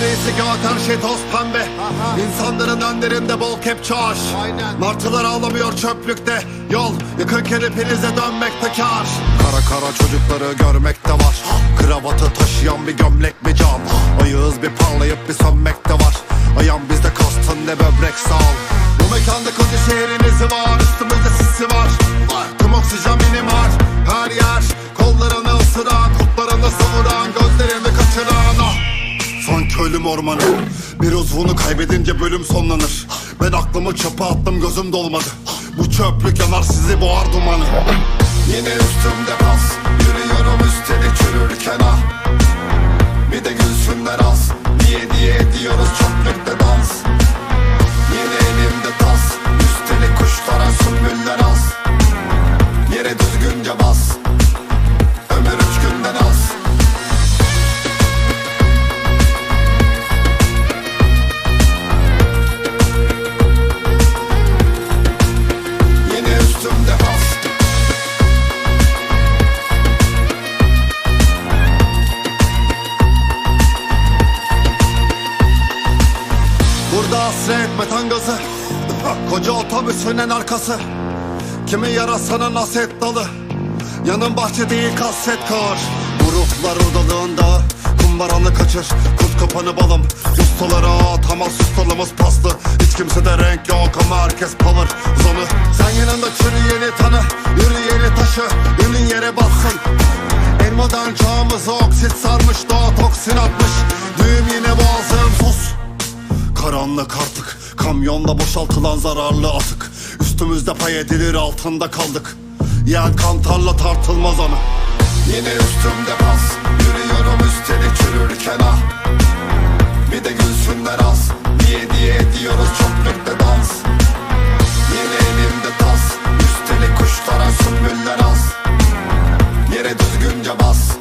ne grisi kağıt her şey toz pembe? İnsanların önlerinde bol kepçe aş Martılar ağlamıyor çöplükte. Yol yıkık kelepinize dönmekte kar Kara kara çocukları görmekte var. Kravatı taşıyan bir gömlek mi can Ayağız bir parlayıp bir sönmekte var. Ayağım bizde kastın ne böbrek sağ ol. Bu mekanda koca şehrin izi var Üstümüzde sisi var ölüm ormanı. Bir uzvunu kaybedince bölüm sonlanır. Ben aklımı çöpe attım gözüm dolmadı. Bu çöplük yanar sizi boğar dumanı. Yine üstümde Hasret metan gazı Koca otobüsün en arkası. Kimi yarasana naset dalı? Yanın bahçe değil kaset kar. Bu ruhlar odalığında Kumbaranı kaçır. Kut kapanı balım. Ustalara atamaz ustalımız paslı. Hiç kimsede renk yok ama herkes power. Zonu Sen yanında çürüyeni tanı. Yürüyeni taşı. Ünün yere bassın En modern çağımızı oksit sarmış Bırak artık. Kamyonla boşaltılan zararlı atık. Üstümüzde pay edilir altında kaldık. Yağan kantarla tartılmaz ana Yine üstümde bas. Yürüyorum üstelik çürürken ah Bir de gülsünler az. Diye diye ediyoruz çöplükte dans. Yine elimde tas. Üstelik kuşlara sümbüller az. Yere düzgünce bas.